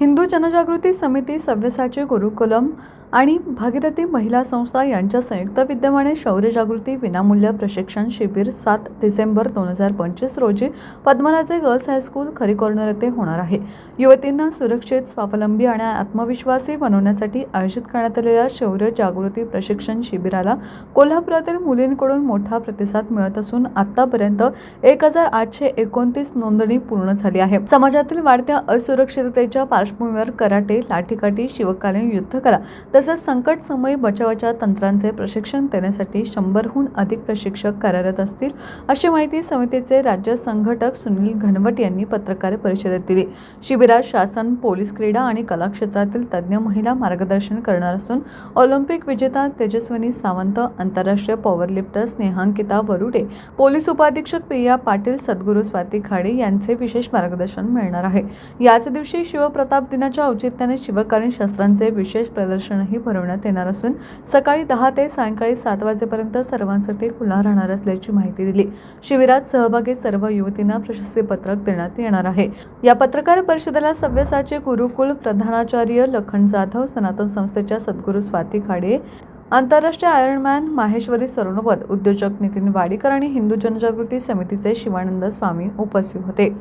हिंदू जनजागृती समिती सव्यसाची गुरुकुलम आणि भागीरथी महिला संस्था यांच्या संयुक्त विद्यमाने शौर्यजागृती विनामूल्य प्रशिक्षण शिबिर सात डिसेंबर दोन हजार पंचवीस रोजी Padmaraje girls high school Khari corner येथे होणार आहे. युवतींना सुरक्षित स्वावलंबी आणि आत्मविश्वासी बनवण्यासाठी आयोजित करण्यात आलेल्या शौर्य जागृती प्रशिक्षण शिबिराला कोल्हापुरातील मुलींकडून मोठा प्रतिसाद मिळत असून आतापर्यंत एक हजार आठशे एकोणतीस नोंदणी पूर्ण झाली आहे. समाजातील वाढत्या असुरक्षिततेच्या पार्श्वभूमीवर कराटे लाठीकाठी शिवकालीन युद्धकला तसेच संकटसमयी बचावाच्या तंत्रांचे प्रशिक्षण देण्यासाठी शंभरहून अधिक प्रशिक्षक कार्यरत असतील अशी माहिती समितीचे राज्य संघटक सुनील घनवट यांनी पत्रकार परिषदेत दिली. शिबिरात शासन पोलीस क्रीडा आणि कला क्षेत्रातील तज्ज्ञ महिला मार्गदर्शन करणार असून ऑलिम्पिक विजेता तेजस्विनी सावंत आंतरराष्ट्रीय पॉवरलिफ्टर स्नेहांकिता वरुडे पोलीस उपाधीक्षक प्रिया पाटील सद्गुरू स्वाती खाडे यांचे विशेष मार्गदर्शन मिळणार आहे. याच दिवशी शिवप्रताप दिनाच्या औचित्याने शिवकालीन शस्त्रांचे विशेष प्रदर्शनही भरवण्यात येणार असून सकाळी दहा ते सायंकाळी सात वाजेपर्यंत सर्वांसाठी खुला राहणार असल्याची माहिती दिली. शिबिरात सहभागी सर्व युवतींना प्रशस्तीपत्रक देण्यात येणार आहे. या पत्रकार परिषदेला सव्यसाचे गुरुकुल प्रधानाचार्य लखन जाधव सनातन संस्थेच्या सद्गुरू स्वाती खाडे आंतरराष्ट्रीय आयर्नमॅन माहेश्वरी सरोनोबत उद्योजक नितीन वाडीकर आणि हिंदू जनजागृती समितीचे शिवानंद स्वामी उपस्थित होते.